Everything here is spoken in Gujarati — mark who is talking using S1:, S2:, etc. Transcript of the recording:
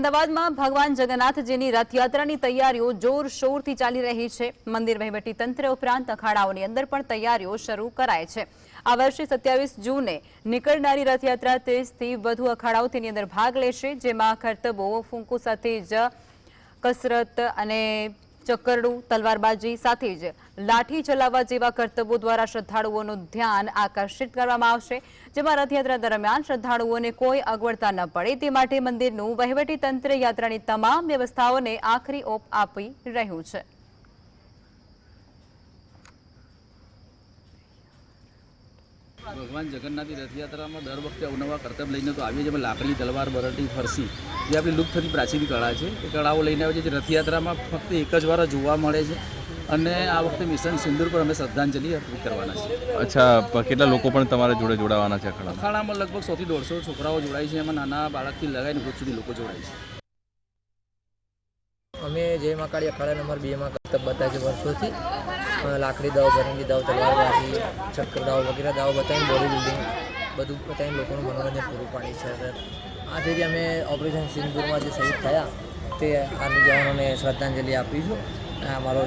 S1: અમદાવાદમાં ભગવાન જગન્નાથજીની રથયાત્રાની તૈયારીઓ જોરશોરથી ચાલી રહી છે. મંદિર તંત્ર ઉપરાંત અખાડાઓની અંદર પણ તૈયારીઓ શરૂ કરાય છે. આ વર્ષે સત્યાવીસ જૂને નીકળનારી રથયાત્રા ત્રીસથી વધુ અખાડાઓ તેની અંદર ભાગ લેશે, જેમાં કરતબો ફૂંકો સાથે જ કસરત અને ચક્કરડું, તલવારબાજી સાથે જ લાઠી ચલાવવા જેવા કર્તવ્યો દ્વારા શ્રદ્ધાળુઓનું ધ્યાન આકર્ષિત કરવામાં આવશે. જેમાં રથયાત્રા દરમિયાન શ્રદ્ધાળુઓને કોઈ અગવડતા ન પડે. તે માટે મંદિરનું વહીવટી તંત્ર યાત્રાની તમામ વ્યવસ્થાઓને આખરી ઓપ આપી રહ્યું છે.
S2: ભગવાન જગન્નાથની રથયાત્રામાં દર વખતે અવનવા કરતબ લઈને તો આવીએ છીએ. અમે લાકડી તલવાર બરટી ફરસી જે આપણી લુપ્ત થતી પ્રાચીન કળા છે એ કળાઓ લઈને આવે છે જે રથયાત્રામાં ફક્ત એક જ વાર જોવા મળે છે અને આ વખતે મિશન સિંદૂર પર અમે શ્રદ્ધાંજલિ અર્પિત કરવાના છે
S3: અચ્છા કેટલા લોકો પણ તમારા જોડે જોડાવાના છે અખાડામાં
S2: અખાડામાં લગભગ સોથી દોઢસો છોકરાઓ જોડાય છે. એમાં નાના બાળકથી લગાવીને વૃદ્ધ સુધી લોકો જોડાય છે.
S4: અમે જય મહાકાળી અખાડા નંબર બેમાં કરતબ બતાવે છે વર્ષોથી. લાકડી દાવ ભરંગી દાવ તલવારબાજી ચક્કર દાવ વગેરે દાવ બતાવીને બોડી બિલ્ડિંગ બધું બતાવીને લોકોનું મનોરંજન પૂરું પાડી છે. આ ફેરી અમે ઓપરેશન સિંદુરમાં જે શહીદ થયા તે આર્મી જવાનોને શ્રદ્ધાંજલિ આપીશું આ અમારો